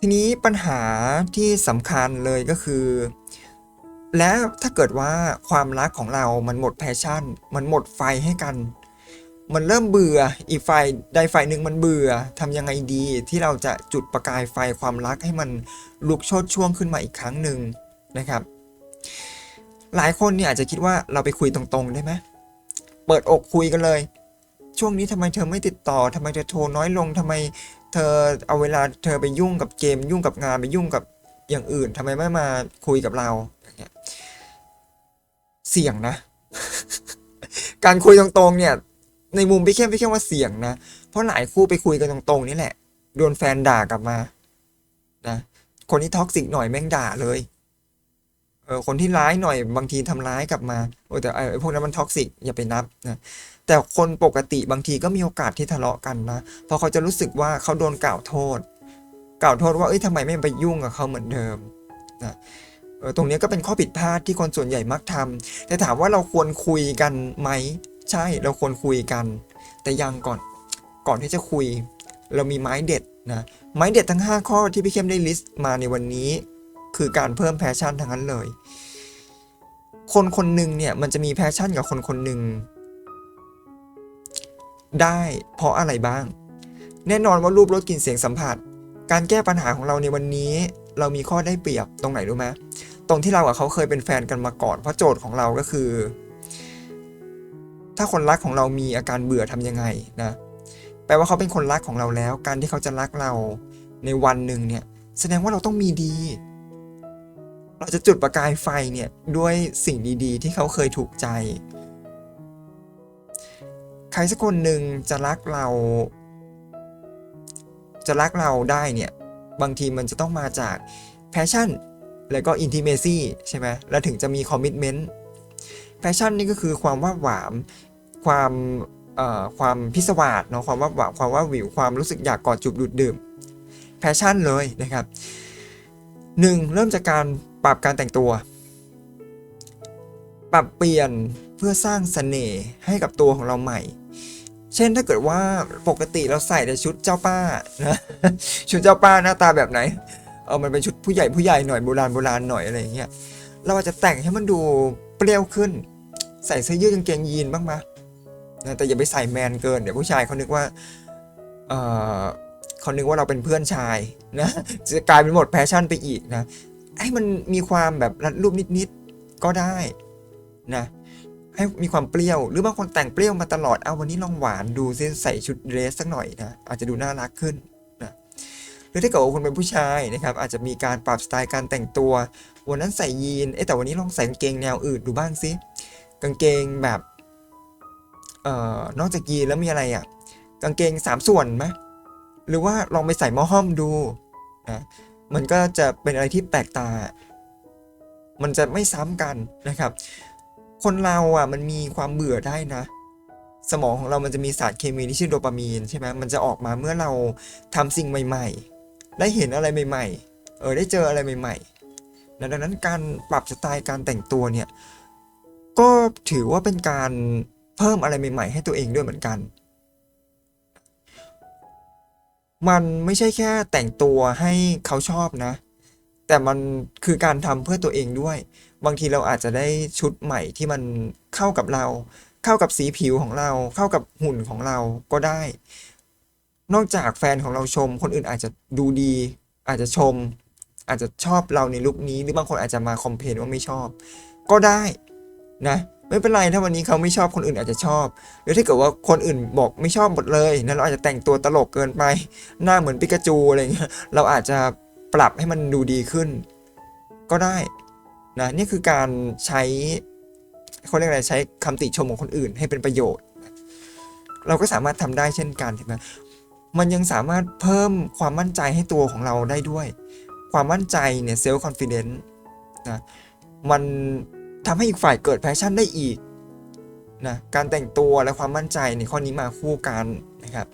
ทีนี้ปัญหาที่สำคัญเลยก็คือ แล้วถ้าเกิดว่าความรักของเรามันหมดแพชชั่น มันหมดไฟให้กัน มันเริ่มเบื่ออีกฝ่ายใดฝ่ายหนึ่งมันเบื่อทำยังไงดีที่เราจะจุดประกายไฟความรักให้มันลุกโชนช่วงขึ้นมาอีกครั้งหนึ่งนะครับ หลายคนเนี่ยอาจจะคิดว่าเราไปคุยตรงๆได้ไหมเปิดอกคุยกันเลย ช่วงนี้ทำไมเธอไม่ติดต่อทำไมเธอโทรน้อยลงทำไม เธอเอาเวลาเธอไปยุ่งกับเกมยุ่งกับงานไปยุ่งกับอย่างอื่นทำไมไม่มาคุยกับเราอย่างเงี้ยเสี่ยงนะ การคุยตรงๆเนี่ย ในมุมพี่เข้มพี่เข้มว่าเสี่ยงนะ เพราะหลายคู่ไปคุยกันตรงๆนี่แหละโดนแฟนด่ากลับมานะคนที่ท็อกซิกหน่อยแม่งด่าเลย เออคนที่ร้ายหน่อยบางทีทำร้ายกลับมาโอ้แต่ไอ้พวกนั้นมันท็อกซิกอย่าไปนับนะแต่คนปกติบางทีก็มีโอกาสที่ทะเลาะกันนะเพราะเขาจะรู้สึกว่าเขาโดนกล่าวโทษ กล่าวโทษว่าเอ้ยทำไมไม่ไปยุ่งกับเขาเหมือนเดิมนะตรงนี้ก็เป็นข้อผิดพลาดที่คนส่วนใหญ่มักทำแต่ถามว่าเราควรคุยกันไหม ใช่เราควรคุยกัน แต่ยังก่อนก่อนที่จะคุย เรามีไม้เด็ดนะไม้เด็ดทั้ง 5 ข้อที่พี่เข้มได้ลิสต์มาในวันนี้ คือการเพิ่มแพชชั่นทั้งนั้นเลย คนคนหนึ่งเนี่ยมันจะมีแพชชั่นกับคนคนหนึ่งได้เพราะอะไรบ้าง แน่นอนว่ารูปรสกลิ่นเสียงสัมผัส การแก้ปัญหาของเราในวันนี้ เรามีข้อได้เปรียบตรงไหนรู้ไหมตรงที่เรากับเขาเคยเป็นแฟนกันมาก่อนเพราะโจทย์ของเราก็คือ ถ้าคนรักของเรามีอาการเบื่อทำยังไงนะแปลว่าเขาเป็นคนรักของเราแล้ว การที่เขาจะรักเราในวันหนึ่งเนี่ย แสดงว่าเราต้องมีดี เราจะจุดประกายไฟเนี่ยด้วยสิ่งดีๆ ที่เขาเคยถูกใจ ใครสักคนหนึ่งจะรักเรา จะรักเราได้เนี่ย บางทีมันจะต้องมาจากแพชชั่น แล้วก็อินทิเมซี่ใช่ไหมแล้วถึงจะมีคอมมิชเมนต์แพชชั่นนี่ก็คือความว่าหวาม ความความพิศวาสเนาะความว่าหวามความว่าหวิวความรู้สึกอยากกอดจูบดูดดื่มแพชชั่นเลยนะครับหนึ่งเริ่มจากการ ปรับการแต่งตัว ปรับเปลี่ยนเพื่อสร้างเสน่ห์ให้กับตัวของเราใหม่ เช่นถ้าเกิดว่าปกติเราใส่แต่ชุดเจ้าป้านะชุดเจ้าป้าหน้าตาแบบไหนเออมันเป็นชุดผู้ใหญ่ผู้ใหญ่หน่อยโบราณโบราณหน่อยอะไรอย่างเงี้ยเราอาจจะแต่งให้มันดูเปรี้ยวขึ้น ใส่เสื้อยืดกางเกงยีนบ้างมะนะแต่อย่าไปใส่แมนเกินเดี๋ยวผู้ชายเขานึกว่าเออเขานึกว่าเราเป็นเพื่อนชายนะจะกลายเป็นหมดแพชชั่นไปอีกนะ ให้มันมีความแบบรัดรูปนิดๆก็ได้นะให้มีความเปรี้ยว หรือบางคนแต่งเปรี้ยวมาตลอดเอาวันนี้ลองหวานดูซิใส่ชุดเดรสสักหน่อยนะอาจจะดูน่ารักขึ้นนะหรือถ้าเกิดว่าคุณเป็นผู้ชายนะครับอาจจะมีการปรับสไตล์การแต่งตัว วันนั้นใส่ยีนเอ๊ะแต่วันนี้ลองใส่กางเกงแนวอื่นดูบ้างสิกางเกงแบบเอ่อนอกจากยีนแล้วมีอะไรอะกางเกงสามส่วนไหมหรือว่าลองไปใส่หม้อห้อมดูนะ มันก็จะเป็นอะไรที่แปลกตา มันจะไม่ซ้ำกันนะครับ คนเราอะมันมีความเบื่อได้นะ สมองของเรามันจะมีสารเคมีที่ชื่อโดปามีนใช่ไหมมันจะออกมาเมื่อเราทำสิ่งใหม่ ๆ ได้เห็นอะไรใหม่ ๆ เออได้เจออะไรใหม่ๆดังนั้นการปรับสไตล์การแต่งตัวเนี่ยก็ถือว่าเป็นการเพิ่มอะไรใหม่ ๆ ให้ตัวเองด้วยเหมือนกัน มันไม่ใช่แค่แต่งตัวให้เขาชอบนะ แต่มันคือการทำเพื่อตัวเองด้วย บางทีเราอาจจะได้ชุดใหม่ที่มันเข้ากับเรา เข้ากับสีผิวของเรา เข้ากับหุ่นของเราก็ได้ นอกจากแฟนของเราชม คนอื่นอาจจะดูดี อาจจะชม อาจจะชอบเราในลุคนี้ หรือบางคนอาจจะมาคอมเพลนว่าไม่ชอบ ก็ได้นะ ไม่เป็นไรถ้าวันนี้เขาไม่ชอบคนอื่นอาจจะชอบ หรือถ้าเกิดว่าคนอื่นบอกไม่ชอบหมดเลยนะเราอาจจะแต่งตัวตลกเกินไป หน้าเหมือนปิกาจูอะไรเงี้ยเราอาจจะปรับให้มันดูดีขึ้น ก็ได้นะนี่คือการใช้เขาเรียกอะไรใช้คำติชมของคนอื่นให้เป็นประโยชน์ เราก็สามารถทำได้เช่นกันเห็นไหมมันยังสามารถเพิ่มความมั่นใจให้ตัวของเราได้ด้วย ความมั่นใจเนี่ยเซลล์คอนฟิเดนซ์นะมัน ทำให้อีกฝ่ายเกิดแพชชั่นได้อีกนะการแต่งตัวและความมั่นใจในข้อนี้มาคู่กันนะครับ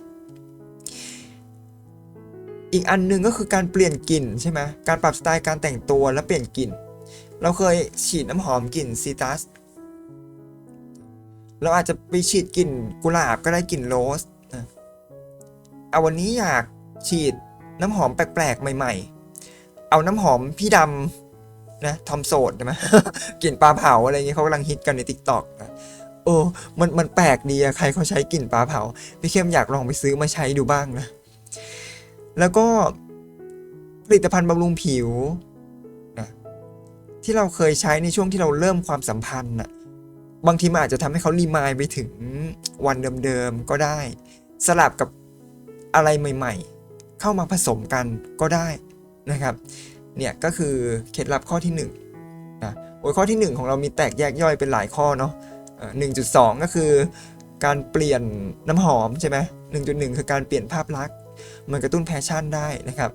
อีกอันหนึ่งก็คือการเปลี่ยนกลิ่นใช่ไหมการปรับสไตล์การแต่งตัวและเปลี่ยนกลิ่น เราเคยฉีดน้ำหอมกลิ่นซีตัส เราอาจจะไปฉีดกลิ่นกุหลาบก็ได้กลิ่นโรสนะเอาวันนี้อยากฉีดน้ำหอมแปลกๆใหม่ ๆ เอาน้ำหอมพี่ดำ นะทอมโสดใช่ไหมกลิ่นปลาเผาอะไรเงี้ยเขากำลังฮิตกันในทิกตอกนะโอ้มันมันแปลกดีอะใครเขาใช้กลิ่นปลาเผา พี่เข้มอยากลองไปซื้อมาใช้ดูบ้างนะ แล้วก็ผลิตภัณฑ์บำรุงผิวนะที่เราเคยใช้ในช่วงที่เราเริ่มความสัมพันธ์น่ะบางทีมันอาจจะทำให้เขารีมายไปถึงวันเดิมๆก็ได้ สลับกับอะไรใหม่ ๆ เข้ามาผสมกันก็ได้นะครับ เนี่ยก็คือเคล็ดลับข้อที่1นงนะโอ้ยข้อที่ 1 ของเรามีแตกแยกย่อยเป็นหลายข้อเนาะหนึ่งจุดสองก็คือการเปลี่ยนน้ำหอมใช่ไหมหนึ่งจุดหนึ่งคือการเปลี่ยนภาพลักษณ์ มันกระตุ้นแพชชั่นได้นะครับ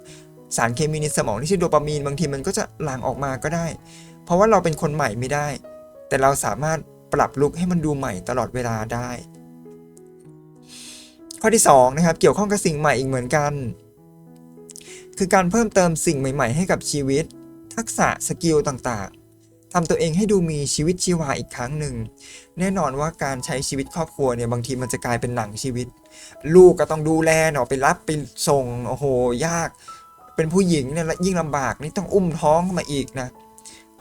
สารเคมีในสมองที่ชื่อโดปามีนบางทีมันก็จะหลั่งออกมาก็ได้ เพราะว่าเราเป็นคนใหม่ไม่ได้ แต่เราสามารถปรับลุคให้มันดูใหม่ตลอดเวลาได้ ข้อที่2นะครับเกี่ยวข้องกับสิ่งใหม่อีกเหมือนกัน คือการเพิ่มเติมสิ่งใหม่ ๆ ให้กับชีวิต ทักษะสกิลต่างๆทำตัวเองให้ดูมีชีวิตชีวาอีกครั้งหนึ่ง แน่นอนว่าการใช้ชีวิตครอบครัวเนี่ยบางทีมันจะกลายเป็นหนังชีวิต ลูกก็ต้องดูแลเนาะไปรับไปส่งโอ้โหยาก เป็นผู้หญิงเนี่ยยิ่งลำบากนี่ต้องอุ้มท้องมาอีกนะ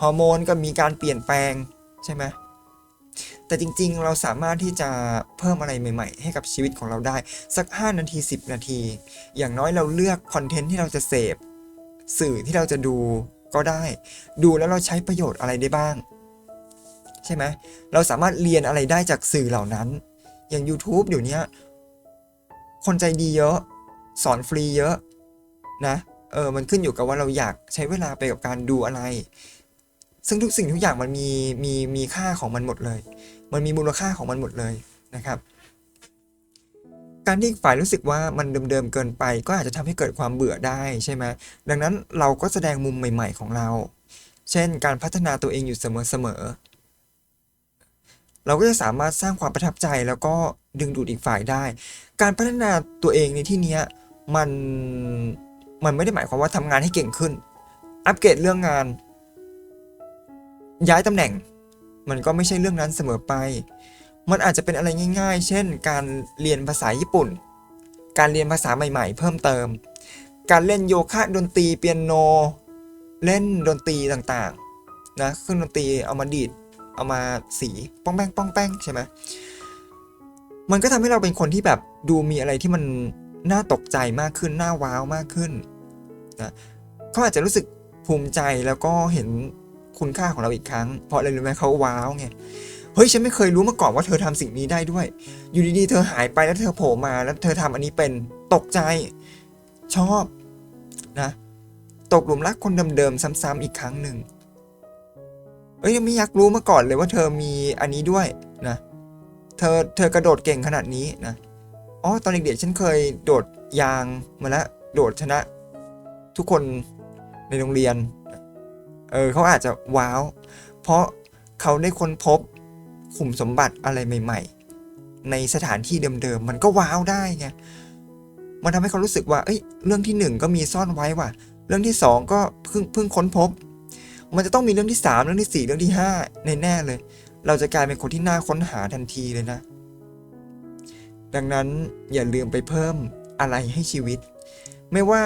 ฮอร์โมนก็มีการเปลี่ยนแปลงใช่ไหม แต่จริงๆ เราสามารถที่จะเพิ่มอะไรใหม่ๆ ให้กับชีวิตของเราได้ สัก 5 นาที 10 นาที อย่างน้อยเราเลือกคอนเทนต์ที่เราจะเสพ สื่อที่เราจะดูก็ได้ ดูแล้วเราใช้ประโยชน์อะไรได้บ้าง ใช่ไหมเราสามารถเรียนอะไรได้จากสื่อเหล่านั้น อย่าง YouTube เดี๋ยวนี้คนใจดีเยอะสอนฟรีเยอะนะเออมันขึ้นอยู่กับว่าเราอยากใช้เวลาไปกับการดูอะไร ซึ่งทุกสิ่งทุกอย่างมันมีมีมีค่าของมันหมดเลย มันมีมูลค่าของมันหมดเลยนะครับการที่ฝ่ายรู้สึกว่ามันเดิมๆเกินไป ก็อาจจะทำให้เกิดความเบื่อได้ใช่ไหมดังนั้นเราก็แสดงมุมใหม่ ๆของเรา เช่น การพัฒนาตัวเองอยู่เสมอๆเราก็จะสามารถสร้างความประทับใจแล้วก็ดึงดูดอีกฝ่ายได้ การพัฒนาตัวเองในที่นี้มันมันไม่ได้หมายความว่าทำงานให้เก่งขึ้น อัปเกรดเรื่องงาน ย้ายตำแหน่ง มันก็ไม่ใช่เรื่องนั้นเสมอไป มันอาจจะเป็นอะไรง่าย ๆ เช่น การเรียนภาษาญี่ปุ่น การเรียนภาษาใหม่ ๆ เพิ่มเติม การเล่นโยคะดนตรีเปียโน เล่นดนตรีต่างๆนะเครื่องดนตรีเอามาดีดเอามาสีป้องแป้งป้องแป้งใช่ไหมมันก็ทำให้เราเป็นคนที่แบบดูมีอะไรที่มันน่าตกใจมากขึ้นน่าว้าวมากขึ้นนะเขาอาจจะรู้สึกภูมิใจแล้วก็เห็น คุณค่าของเราอีกครั้ง เพราะอะไรรู้ไหมเขาว้าวไงเฮ้ยฉันไม่เคยรู้มาก่อนว่าเธอทำสิ่งนี้ได้ด้วย อยู่ดีๆเธอหายไปแล้วเธอโผล่มาแล้วเธอทำอันนี้เป็นตกใจชอบนะตกหลุมรักคนเดิมๆซ้ำๆอีกครั้งหนึ่งเอ้ยไม่อยากรู้มาก่อนเลยว่าเธอมีอันนี้ด้วยนะเธอเธอกระโดดเก่งขนาดนี้นะอ๋อตอนเด็กๆฉันเคยโดดยางมาแล้วโดดชนะ ทุกคนในโรงเรียน เออเขาอาจจะว้าว เพราะเขาได้ค้นพบขุมสมบัติอะไรใหม่ ๆ ในสถานที่เดิมๆมันก็ว้าวได้ไงมันทำให้เขารู้สึกว่า เอ้ย เรื่องที่หนึ่งก็มีซ่อนไว้ว่ะ เรื่องที่สองก็เพิ่งเพิ่งค้นพบ มันจะต้องมีเรื่องที่สามเรื่องที่สี่เรื่องที่ห้าแน่เลย เราจะกลายเป็นคนที่น่าค้นหาทันทีเลยนะ ดังนั้นอย่าลืมไปเพิ่มอะไรให้ชีวิต ไม่ว่า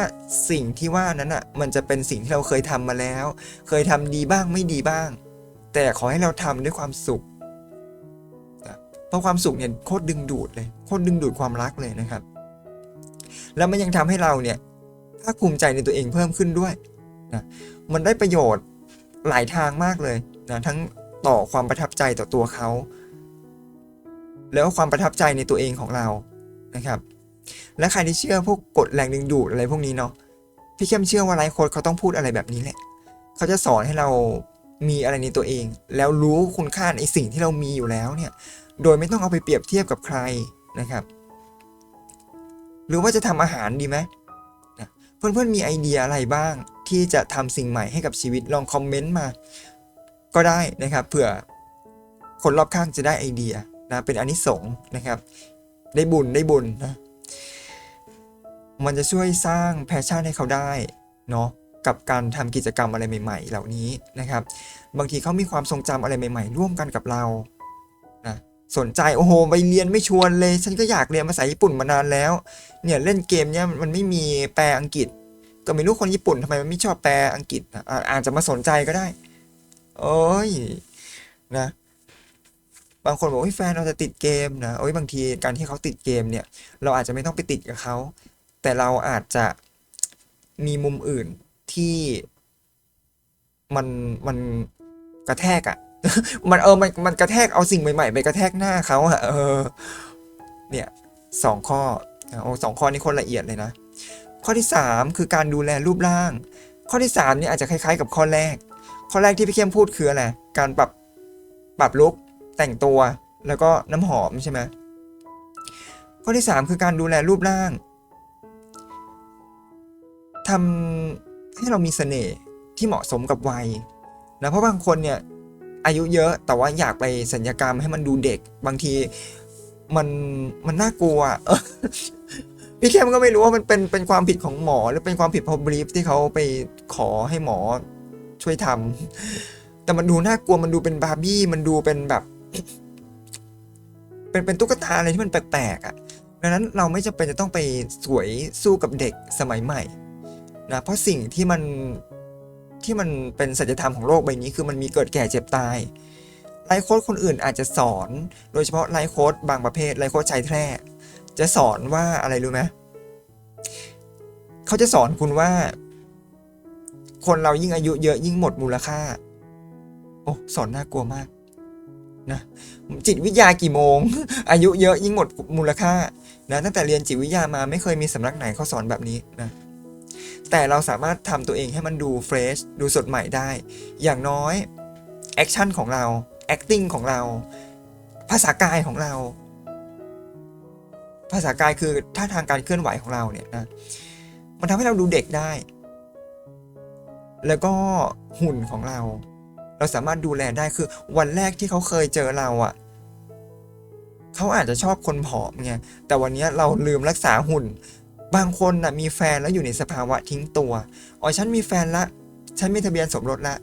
สิ่งที่ว่านั้นอะ มันจะเป็นสิ่งที่เราเคยทำมาแล้ว เคยทำดีบ้างไม่ดีบ้าง แต่ขอให้เราทำด้วยความสุขนะเพราะความสุขเนี่ยโคตรดึงดูดเลยโคตรดึงดูดความรักเลยนะครับ แล้วมันยังทำให้เราเนี่ยภาคภูมิใจในตัวเองเพิ่มขึ้นด้วยนะมันได้ประโยชน์หลายทางมากเลยนะทั้งต่อความประทับใจต่อตัวเขา แล้วความประทับใจในตัวเองของเรานะครับ และใครที่เชื่อพวกกฎแรงดึงดูดอะไรพวกนี้เนาะพี่เข้มเชื่อว่าไลฟ์โค้ดเขาต้องพูดอะไรแบบนี้แหละ เขาจะสอนให้เรามีอะไรในตัวเอง แล้วรู้คุณค่าในสิ่งที่เรามีอยู่แล้วเนี่ย โดยไม่ต้องเอาไปเปรียบเทียบกับใครนะครับ หรือว่าจะทำอาหารดีไหมเพื่อนๆมีไอเดียอะไรบ้างที่จะทำสิ่งใหม่ให้กับชีวิตลองคอมเมนต์มา ก็ได้นะครับเผื่อคนรอบข้างจะได้ไอเดียนะเป็นอนนิสงส์นะครับ ได้บุญได้บุญนะ มันจะช่วยสร้างแพชชั่นให้เขาได้เนาะกับการทำกิจกรรมอะไรใหม่ ๆ เหล่านี้นะครับ บางทีเขามีความทรงจำอะไรใหม่ ๆ ร่วมกันกับเรานะสนใจโอ้โหไปเรียนไม่ชวนเลย ฉันก็อยากเรียนภาษาญี่ปุ่นมานานแล้ว เนี่ยเล่นเกมเนี่ยมันไม่มีแปลอังกฤษ ก็ไม่รู้คนญี่ปุ่นทำไมมันไม่ชอบแปลอังกฤษออะอาจจะมาสนใจก็ได้ โอ้ยนะบางคนบอกว่าแฟนเราจะติดเกมนะโอ้ยบางทีการที่เขาติดเกมเนี่ย เราอาจจะไม่ต้องไปติดกับเขา แต่เราอาจจะมีมุมอื่นที่มันมันกระแทกอะมันเออมันมันกระแทกเอาสิ่งใหม่ๆไปกระแทกหน้าเขาอะเออ เนี่ยสองข้อโอ้สองข้อนี้คนละเอียดเลยนะ ข้อที่สามคือการดูแลรูปร่าง ข้อที่สามนี่อาจจะคล้ายๆกับข้อแรก ข้อแรกที่พี่เข้มพูดคืออะไรการปรับปรับลุกแต่งตัวแล้วก็น้ำหอมใช่ไหมข้อที่สามคือการดูแลรูปร่าง ทำให้เรามีเสน่ห์ที่เหมาะสมกับวัยนะเพราะบางคนเนี่ยอายุเยอะแต่ว่าอยากไปสัญญกรรมให้มันดูเด็กบางทีมันมันน่ากลัวพี่เข้มก็ไม่รู้ว่ามันเป็นเป็นความผิดของหมอ หรือเป็นความผิดพอบรีฟที่เขาไปขอให้หมอช่วยทำแต่มันดูน่ากลัวมันดูเป็นบาร์บี้มันดูเป็นแบบ เป็นเป็นตุ๊กตาอะไรที่มันแปลกๆอะดังนั้นเราไม่จำเป็นจะต้องไปสวยสู้กับเด็กสมัยใหม่ นะเพราะสิ่งที่มันที่มันเป็นสัจธรรมของโลกใบนี้คือมันมีเกิดแก่เจ็บตายไลฟ์โค้ดคนอื่นอาจจะสอน โดยเฉพาะไลฟ์โค้ดบางประเภทไลฟ์โค้ดชายแท้จะสอนว่าอะไรรู้ไหมเขาจะสอนคุณว่า คนเรายิ่งอายุเยอะยิ่งหมดมูลค่า โอ้สอนน่ากลัวมากนะจิตวิทยากี่โมง อายุเยอะยิ่งหมดมูลค่านะตั้งแต่เรียนจิตวิทยามาไม่เคยมีสำนักไหนเขาสอนแบบนี้นะ แต่เราสามารถทำตัวเองให้มันดูเฟรชดูสดใหม่ได้ อย่างน้อยแอคชั่นของเรา acting ของเรา ภาษากายของเรา ภาษากายคือท่าทางการเคลื่อนไหวของเราเนี่ยนะมันทำให้เราดูเด็กได้ แล้วก็หุ่นของเรา เราสามารถดูแลได้คือวันแรกที่เขาเคยเจอเราอะ่ะเขาอาจจะชอบคนผอมไงแต่วันนี้เราลืมรักษาหุ่น บางคนนะ่ะมีแฟนแล้วอยู่ในสภาวะทิ้งตัว อ๋อฉันมีแฟนละ ฉันมีทะเบียนสมรสละ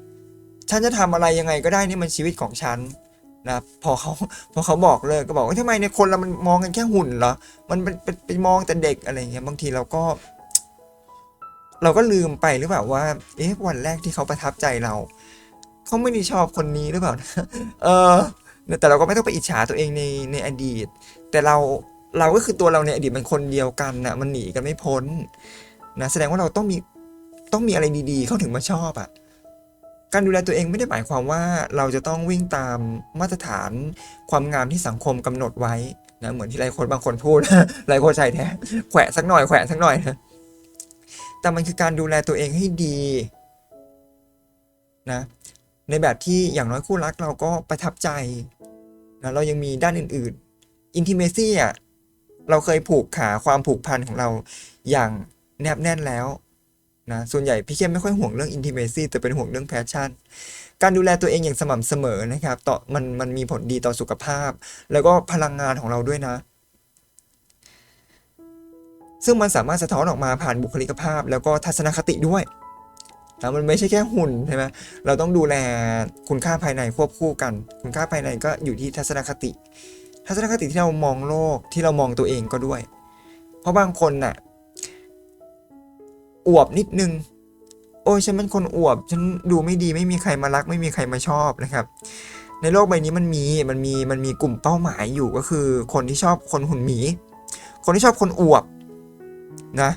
ฉันจะทำอะไรยังไงก็ได้นี่มันชีวิตของฉันนะพอเขาพอเขาบอกเลยก็บอกว่าทำไมในคนเรามันมองกันแค่หุ่นเหรอ มันเป็นเป็นไปมองแต่เด็กอะไรเงี้ยบางทีเราก็ เราก็ลืมไปหรือเปล่าว่า เอ๊ะวันแรกที่เขาประทับใจเราเขาไม่ได้ชอบคนนี้หรือเปล่า เออแต่เราก็ไม่ต้องไปอิจฉาตัวเองในในอดีต แต่เรา เราก็คือตัวเราในอดีตมันคนเดียวกันนะมันหนีกันไม่พ้นนะแสดงว่าเราต้องมีต้องมีอะไรดีๆ เขาถึงมาชอบอะ่ะการดูแลตัวเองไม่ได้หมายความว่าเราจะต้องวิ่งตามมาตรฐานความงามที่สังคมกำหนดไว้นะเหมือนที่หลายคนบางคนพูดหลายคนใจแท้แขวะสักหน่อยแขวะสักหน่อยนะแต่มันคือการดูแลตัวเองให้ดีนะในแบบที่อย่างน้อยคู่รักเราก็ประทับใจนะเรายังมีด้านอื่นๆ intimacy อะ เราเคยผูกขาความผูกพันของเราอย่างแนบแน่นแล้วนะส่วนใหญ่พี่เข้มไม่ค่อยห่วงเรื่อง intimacy แต่เป็นห่วงเรื่อง passion การดูแลตัวเองอย่างสม่ำเสมอนะครับต่อมันมันมีผลดีต่อสุขภาพ แล้วก็พลังงานของเราด้วยนะ ซึ่งมันสามารถสะท้อนออกมาผ่านบุคลิกภาพ แล้วก็ทัศนคติด้วยนะมันไม่ใช่แค่หุ่นใช่ไหมเราต้องดูแลคุณค่าภายในควบคู่กัน คุณค่าภายในก็อยู่ที่ทัศนคติ ทัศนคติที่เรามองโลกที่เรามองตัวเองก็ด้วย เพราะบางคนน่ะ อวบนิดนึง โอ้ยฉันเป็นคนอวบ ฉันดูไม่ดีไม่มีใครมารัก ไม่มีใครมาชอบนะครับ ในโลกใบนี้มันมีมันมีมันมีกลุ่มเป้าหมายอยู่ก็คือ คนที่ชอบคนหุ่นหมี คนที่ชอบคนอวบ นะ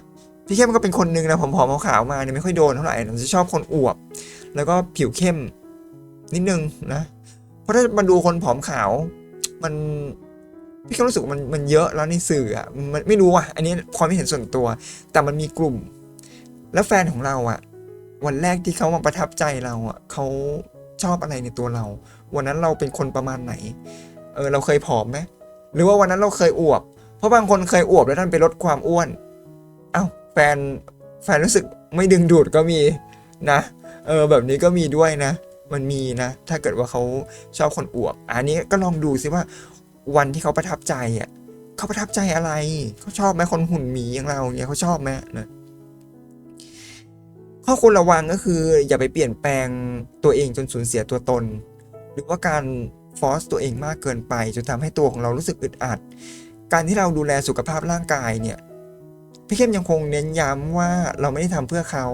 พี่เข้มก็เป็นคนหนึ่งนะผมผอมขาวๆมาเนี่ยไม่ค่อยโดนเท่าไหร่ผมจะชอบคนอวบ แล้วก็ผิวเข้มนิดนึงนะ เพราะถ้ามาดูคนผอมขาว มันพี่เข้มรู้สึกมันมันเยอะแล้วในสื่ออะมันไม่รู้อะอันนี้ความคิดเห็นส่วนตัว แต่มันมีกลุ่ม แล้วแฟนของเราอะ วันแรกที่เขามาประทับใจเราอะเขาชอบอะไรในตัวเรา วันนั้นเราเป็นคนประมาณไหน เออเราเคยผอมไหมหรือว่าวันนั้นเราเคยอวบ เพราะบางคนเคยอวบแล้วท่านไปลดความอ้วน เอ้าแฟนแฟนรู้สึกไม่ดึงดูดก็มีนะ เออแบบนี้ก็มีด้วยนะ มันมีนะ ถ้าเกิดว่าเขาชอบคนอวบอันนี้ก็ลองดูซิว่าวันที่เขาประทับใจอะเขาประทับใจอะไรเขาชอบไหมคนหุ่นหมีอย่างเราเนี่ยเขาชอบไหมนะข้อควรระวังก็คือ อย่าไปเปลี่ยนแปลงตัวเองจนสูญเสียตัวตน หรือว่าการฟอสตัวเองมากเกินไปจนทำให้ตัวของเรารู้สึกอึดอัด การที่เราดูแลสุขภาพร่างกายเนี่ยพี่เข้มยังคงเน้นย้ำว่าเราไม่ได้ทำเพื่อเขา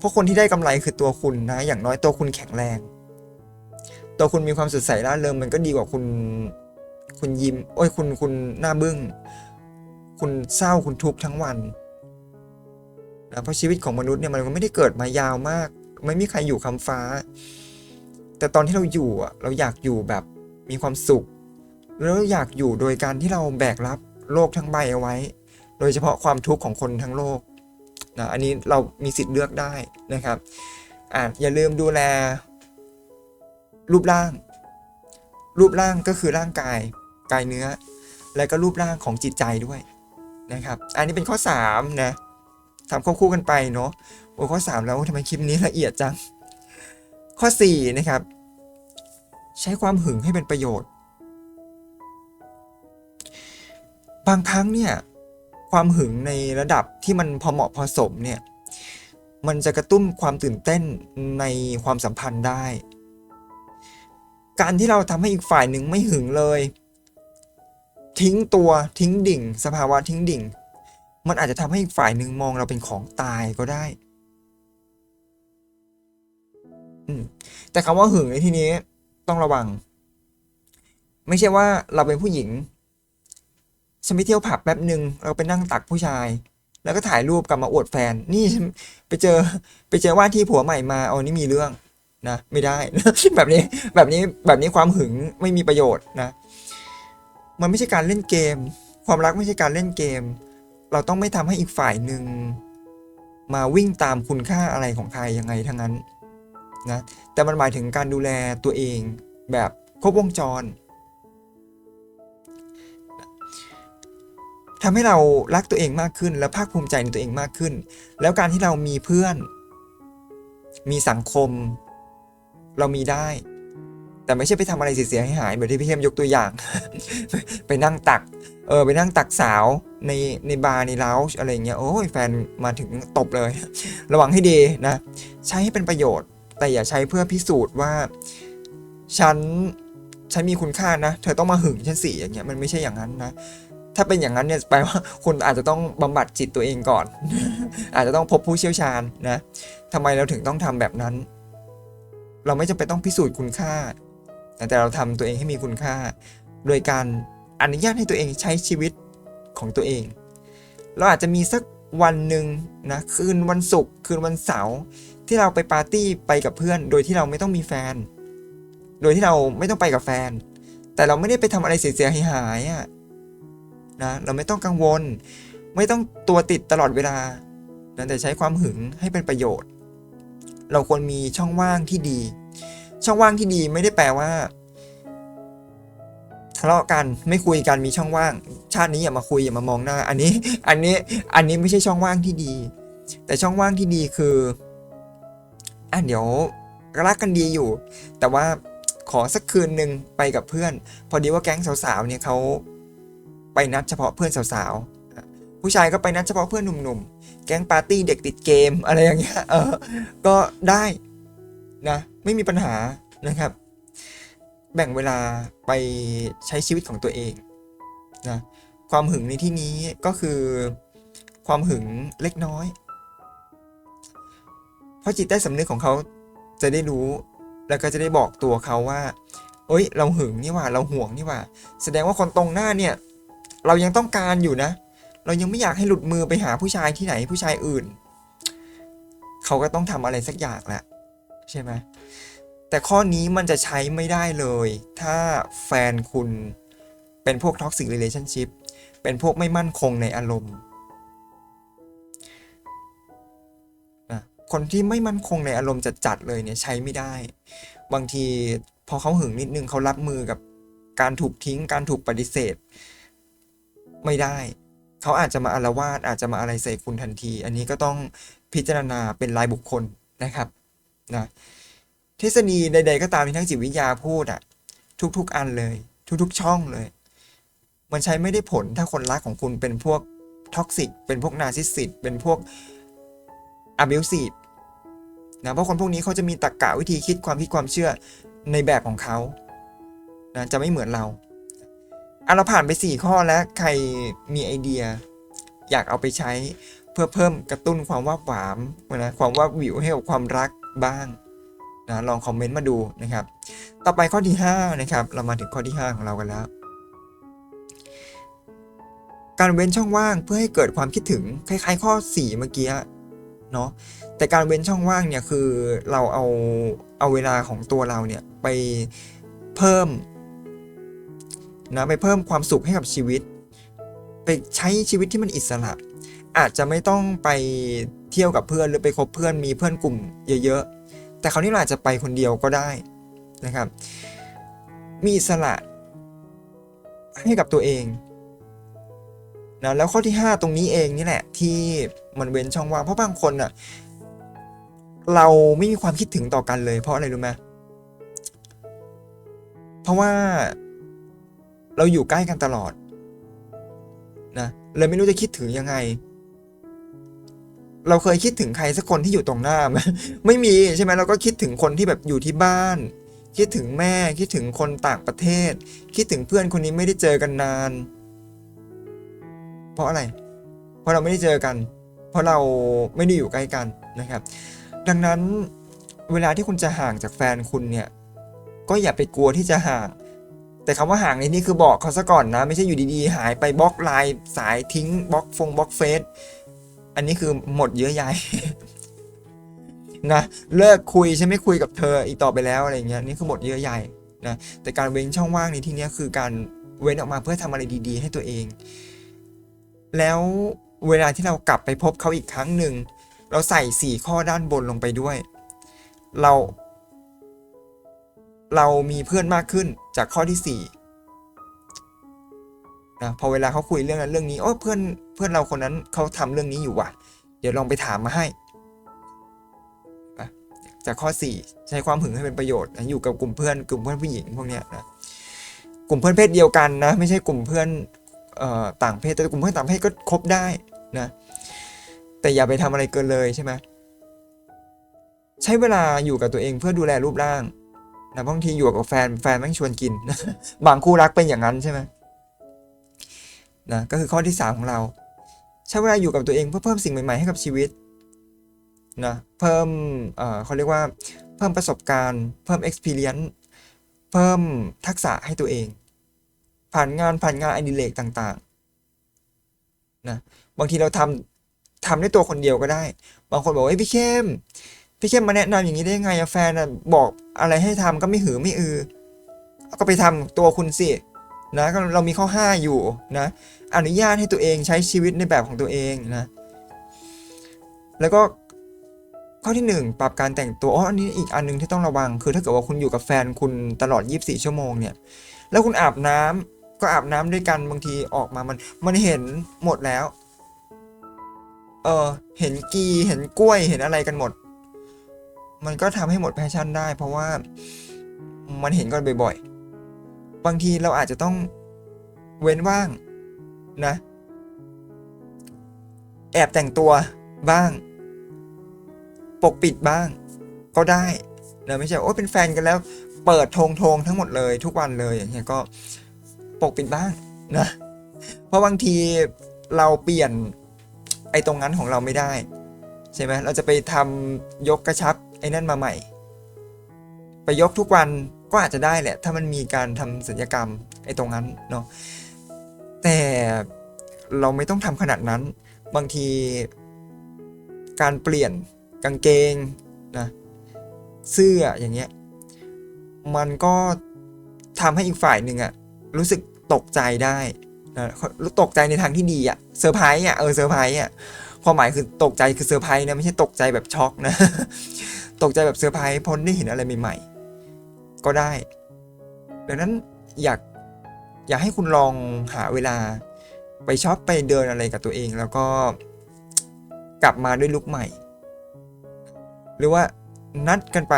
เพราะคนที่ได้กำไรคือตัวคุณนะ อย่างน้อยตัวคุณแข็งแรง ตัวคุณมีความสดใสร่าเริงมันก็ดีกว่าคุณ คุณยิ้ม โอ้ยคุณคุณหน้าบึ้ง คุณเศร้าคุณทุกข์ทั้งวันนะเพราะชีวิตของมนุษย์เนี่ยมันก็ไม่ได้เกิดมายาวมาก ไม่มีใครอยู่คำฟ้า แต่ตอนที่เราอยู่อะเราอยากอยู่แบบมีความสุข แล้วอยากอยู่โดยการที่เราแบกรับโลกทั้งใบเอาไว้ โดยเฉพาะความทุกข์ของคนทั้งโลก นะอันนี้เรามีสิทธิ์เลือกได้นะครับอ่าอย่าลืมดูแล รูปร่าง รูปร่างก็คือร่างกายกายเนื้อ และก็รูปร่างของจิตใจด้วยนะครับ อันนี้เป็นข้อ3นะทำควบคู่กันไปเนาะโอ้ข้อ 3 แล้วทำไมคลิปนี้ละเอียดจัง ข้อ 4 นะครับ ใช้ความหึงให้เป็นประโยชน์ บางครั้งเนี่ย ความหึงในระดับที่มันพอเหมาะพอสมเนี่ยมันจะกระตุ้นความตื่นเต้นในความสัมพันธ์ได้ การที่เราทำให้อีกฝ่ายหนึ่งไม่หึงเลย ทิ้งตัวทิ้งดิ่ง สภาวะทิ้งดิ่ง มันอาจจะทำให้อีกฝ่ายหนึ่งมองเราเป็นของตายก็ได้แต่คำว่าหึงในที่นี้ต้องระวัง ไม่ใช่ว่าเราเป็นผู้หญิง ฉันไปเที่ยวผับแป๊บหนึ่งเราไปนั่งตักผู้ชาย แล้วก็ถ่ายรูปกลับมาอวดแฟน นี่ฉันไปเจอไปเจอว่าที่ผัวใหม่มาเอานี่มีเรื่องนะ ไม่ได้ แบบนี้แบบนี้แบบนี้ความหึงไม่มีประโยชน์นะ มันไม่ใช่การเล่นเกม ความรักไม่ใช่การเล่นเกม เราต้องไม่ทำให้อีกฝ่ายหนึ่งมาวิ่งตามคุณค่าอะไรของใครยังไงทั้งนั้นนะแต่มันหมายถึงการดูแลตัวเองแบบครบวงจร ทำให้เรารักตัวเองมากขึ้น และภาคภูมิใจในตัวเองมากขึ้น แล้วการที่เรามีเพื่อน มีสังคม เรามีได้ แต่ไม่ใช่ไปทำอะไรเสียหายหายแบบที่พี่เข้มยกตัวอย่าง ไปนั่งตัก เออไปนั่งตักสาวในในบาร์ในลาวอะไรเงี้ยโอ้ยแฟนมาถึงตบเลย ระวังให้ดีนะ ใช้ให้เป็นประโยชน์ แต่อย่าใช้เพื่อพิสูจน์ว่า ฉันฉันมีคุณค่านะ เธอต้องมาหึงฉันสิอย่างเงี้ยมันไม่ใช่อย่างนั้นนะ ถ้าเป็นอย่างนั้นเนี่ยแปลว่าคุณอาจจะต้องบำบัดจิตตัวเองก่อน อาจจะต้องพบผู้เชี่ยวชาญนะทำไมเราถึงต้องทำแบบนั้น เราไม่จำเป็นต้องพิสูจน์คุณค่า แต่เราทำตัวเองให้มีคุณค่า โดยการอนุญาตให้ตัวเองใช้ชีวิตของตัวเอง เราอาจจะมีสักวันหนึ่งนะคืนวันศุกร์คืนวันเสาร์ที่เราไปปาร์ตี้ไปกับเพื่อน โดยที่เราไม่ต้องมีแฟน โดยที่เราไม่ต้องไปกับแฟน แต่เราไม่ได้ไปทำอะไรเสียหายๆอะ นะเราไม่ต้องกังวล ไม่ต้องตัวติดตลอดเวลานะแต่ใช้ความหึงให้เป็นประโยชน์ เราควรมีช่องว่างที่ดี ช่องว่างที่ดีไม่ได้แปลว่าทะเลาะกันไม่คุยกันมีช่องว่าง ชาตินี้อย่ามาคุยอย่ามามองหน้า อันนี้อันนี้อันนี้ไม่ใช่ช่องว่างที่ดี แต่ช่องว่างที่ดีคืออะเดี๋ยวรักกันดีอยู่ แต่ว่าขอสักคืนหนึ่งไปกับเพื่อน พอดีว่าแก๊งสาวๆเนี่ยเขา ไปนัดเฉพาะเพื่อนสาวๆ ผู้ชายก็ไปนัดเฉพาะเพื่อนหนุ่มๆ แก๊งปาร์ตี้เด็กติดเกมอะไรอย่างเงี้ย เออ ก็ได้นะ ไม่มีปัญหานะครับ แบ่งเวลาไปใช้ชีวิตของตัวเองนะ ความหึงในที่นี้ก็คือความหึงเล็กน้อย เพราะจิตใต้สำนึกของเขาจะได้รู้ แล้วก็จะได้บอกตัวเขาว่าเอ้ย เราหึงนี่ว่า เราห่วงนี่ว่า แสดงว่าคนตรงหน้าเนี่ย เรายังต้องการอยู่นะ เรายังไม่อยากให้หลุดมือไปหาผู้ชายที่ไหนผู้ชายอื่น เขาก็ต้องทำอะไรสักอย่างแหละใช่ไหมแต่ข้อนี้มันจะใช้ไม่ได้เลย ถ้าแฟนคุณเป็นพวกท็อกซิ r เ l a t i o n s h i p เป็นพวกไม่มั่นคงในอารมณ์คนที่ไม่มั่นคงในอารมณ์จัดๆเลยเนี่ยใช้ไม่ได้ บางทีพอเขาหึงนิดนึงเขารับมือกับการถูกทิ้งการถูกปฏิเสธ ไม่ได้ เขาอาจจะมาอารวาสอาจจะมาอะไรใส่คุณทันที อันนี้ก็ต้องพิจารณาเป็นรายบุคคลนะครับนะทฤษฎีใด ๆ ก็ตามที่ทั้งจิตวิทยาพูดอะทุกๆอันเลย ทุกๆช่องเลย มันใช้ไม่ได้ผลถ้าคนรักของคุณเป็นพวกท็อกซิกเป็นพวกนาซิสซิตเป็นพวกอ b u s i v e นะเพราะคนพวกนี้เขาจะมีตรรกกะวิธีคิดความคิดความเชื่อในแบบของเขานะจะไม่เหมือนเรา อะเราผ่านไป 4 ข้อแล้วใครมีไอเดีย อยากเอาไปใช้เพื่อเพิ่มกระตุ้นความว่าหวามนะความว่าวิวให้กับความรักบ้างนะลองคอมเมนต์มาดูนะครับ ต่อไปข้อที่5นะครับเรามาถึงข้อที่ 5 ของเรากันแล้ว การเว้นช่องว่างเพื่อให้เกิดความคิดถึงคล้ายๆ ข้อ 4 เมื่อกี้เนาะแต่การเว้นช่องว่างเนี่ยคือเราเอาเอาเวลาของตัวเราเนี่ยไปเพิ่ม นะไปเพิ่มความสุขให้กับชีวิต ไปใช้ชีวิตที่มันอิสระ อาจจะไม่ต้องไปเที่ยวกับเพื่อนหรือไปคบเพื่อนมีเพื่อนกลุ่มเยอะๆ แต่คราวนี้เราอาจจะไปคนเดียวก็ได้นะครับ มีอิสระให้กับตัวเองนะแล้วข้อที่ 5 ตรงนี้เองนี่แหละ ที่มันเว้นช่องว่างเพราะบางคนอะเราไม่มีความคิดถึงต่อกันเลย เพราะอะไรรู้ไหมเพราะว่า เราอยู่ใกล้กันตลอดนะเลยไม่รู้จะคิดถึงยังไง เราเคยคิดถึงใครสักคนที่อยู่ตรงหน้าไหมไม่มีใช่ไหมเราก็คิดถึงคนที่แบบอยู่ที่บ้าน คิดถึงแม่คิดถึงคนต่างประเทศ คิดถึงเพื่อนคนนี้ไม่ได้เจอกันนาน เพราะอะไร เพราะเราไม่ได้เจอกัน เพราะเราไม่ได้อยู่ใกล้กันนะครับ ดังนั้นเวลาที่คุณจะห่างจากแฟนคุณเนี่ย ก็อย่าไปกลัวที่จะห่าง แต่คำว่าห่างในนี้คือบอกเขาซะก่อนนะ ไม่ใช่อยู่ดีๆ หายไปบล็อกไลน์สายทิ้งบล็อกฟงบล็อกเฟซอันนี้คือหมดเยอะใหญ่นะเลิกคุยฉันไม่คุยกับเธออีกต่อไปแล้วอะไรเงี้ยนี่คือหมดเยอะใหญ่นะแต่การเว้นช่องว่างในที่นี้คือการเว้นออกมาเพื่อทำอะไรดีๆ ให้ตัวเอง แล้วเวลาที่เรากลับไปพบเขาอีกครั้งหนึ่งเราใส่สี่ข้อด้านบนลงไปด้วย เรา เรามีเพื่อนมากขึ้น จากข้อที่สี่นะ พอเวลาเขาคุยเรื่องนั้นเรื่องนี้โอ้เพื่อนเพื่อนเราคนนั้นเขาทำเรื่องนี้อยู่ว่ะ เดี๋ยวลองไปถามมาให้ จากข้อ 4 ใช้ความหึงให้เป็นประโยชน์นะอยู่กับกลุ่มเพื่อนกลุ่มเพื่อนผู้หญิงพวกเนี้ยนะ กลุ่มเพื่อนเพศเดียวกันนะ ไม่ใช่กลุ่มเพื่อนออต่างเพศแต่กลุ่มเพื่อนต่างเพศก็คบได้นะ แต่อย่าไปทำอะไรเกินเลยใช่ไหมใช้เวลาอยู่กับตัวเองเพื่อดูแลรูปร่าง นะบางทีอยู่กับแฟนแฟนแม่งชวนกิน บางคู่รักเป็นอย่างนั้นใช่ไหมนะก็คือข้อที่ 3 ของเรา ใช้เวลาอยู่กับตัวเองเพื่อเพิ่มสิ่งใหม่ ๆ ให้กับชีวิตนะเพิ่มเอ่อเขาเรียกว่าเพิ่มประสบการณ์ เพิ่ม experience เพิ่มทักษะให้ตัวเอง ผ่านงานผ่านงานอดิเรกต่างๆนะบางทีเราทำทำด้ตัวคนเดียวก็ได้ บางคนบอกว่าพี่เข้ม พี่เข้มมาแนะนำอย่างนี้ได้ไงแฟนบอกอะไรให้ทำก็ไม่หือไม่อือ ก็ไปทำตัวคุณสินะก็เรามีข้อ 5 อยู่นะ อนุญาตให้ตัวเองใช้ชีวิตในแบบของตัวเองนะ แล้วก็ข้อที่ 1 ปรับการแต่งตัวอ๋ออันนี้อีกอันหนึงที่ต้องระวัง คือถ้าเกิดว่าคุณอยู่กับแฟนคุณตลอด 24 ชั่วโมงเนี่ย แล้วคุณอาบน้ำก็อาบน้ำด้วยกันบางทีออกมามันมันเห็นหมดแล้ว เออเห็นกีเห็นกล้วยเห็นอะไรกันหมด มันก็ทำให้หมดแพชชั่นได้ เพราะว่ามันเห็นกันบ่อยๆ บางทีเราอาจจะต้องเว้นว่างนะ แอบแต่งตัวบ้าง ปกปิดบ้าง ก็ได้นะไม่ใช่โอ้เป็นแฟนกันแล้ว เปิดทงทงทั้งหมดเลย ทุกวันเลยอย่างเงี้ยก็ปกปิดบ้างนะ เพราะบางทีเราเปลี่ยนไอ้ตรงนั้นของเราไม่ได้ ใช่ไหมเราจะไปทำยกกระชับ ไอ้นั่นมาใหม่ ไปยกทุกวันก็อาจจะได้แหละ ถ้ามันมีการทำศัลยกรรมไอ้ตรงนั้นเนาะแต่เราไม่ต้องทำขนาดนั้น บางทีการเปลี่ยนกางเกงนะเสื้ออย่างเงี้ยมันก็ทำให้อีกฝ่ายหนึ่งอะรู้สึกตกใจได้นะตกใจในทางที่ดีอะเซอร์ไพรส์อะเออเซอร์ไพรส์อะความหมายคือตกใจคือเซอร์ไพรส์นะไม่ใช่ตกใจแบบช็อกนะ ตกใจแบบเซอร์ไพรส์พราะได้เห็นอะไรใหม่ๆ ก็ได้ ดังนั้นอยากอยากให้คุณลองหาเวลาไปช็อปไปเดินอะไรกับตัวเอง แล้วก็กลับมาด้วยลุคใหม่ หรือว่านัดกันไป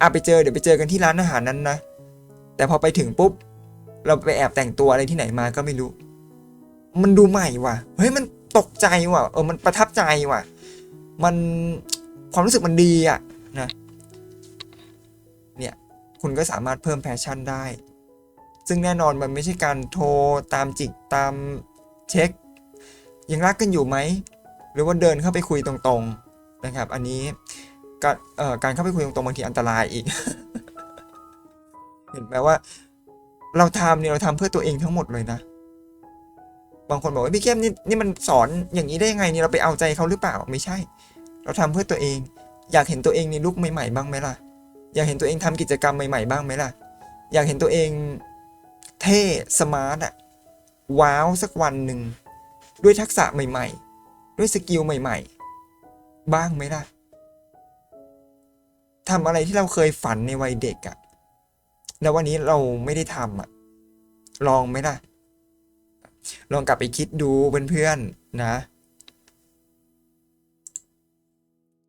อะไปเจอเดี๋ยวไปเจอกันที่ร้านอาหารนั้นนะ แต่พอไปถึงปุ๊บ เราไปแอบแต่งตัวอะไรที่ไหนมาก็ไม่รู้ มันดูใหม่ว่ะ เฮ้ยมันตกใจว่ะ เออมันประทับใจว่ะ มันความรู้สึกมันดีอะนะ คุณก็สามารถเพิ่มแพชชั่นได้ ซึ่งแน่นอนมันไม่ใช่การโทรตามจิกตามเช็ค ยังรักกันอยู่ไหม หรือว่าเดินเข้าไปคุยตรงๆนะครับ อันนี้การเอ่อการเข้าไปคุยตรงๆบางทีอันตรายอีก เห็นไหมว่า เราทำเนี่ยเราทำเพื่อตัวเองทั้งหมดเลยนะ บางคนบอกว่าพี่เข้มนี่นี่มันสอนอย่างนี้ได้ยังไงนี่เราไปเอาใจเขาหรือเปล่าไม่ใช่ เราทำเพื่อตัวเอง อยากเห็นตัวเองในลุคใหม่ๆบ้างไหมล่ะ อยากเห็นตัวเองทำกิจกรรมใหม่ๆบ้างไหมล่ะ อยากเห็นตัวเองเท่สมาร์ทอะว้าวสักวันหนึ่งด้วยทักษะใหม่ ๆ ด้วยสกิลใหม่ ๆ บ้างไหมล่ะทำอะไรที่เราเคยฝันในวัยเด็กอะแล้ววันนี้เราไม่ได้ทำอะลองไหมล่ะ ลองกลับไปคิดดูเพื่อนๆนะ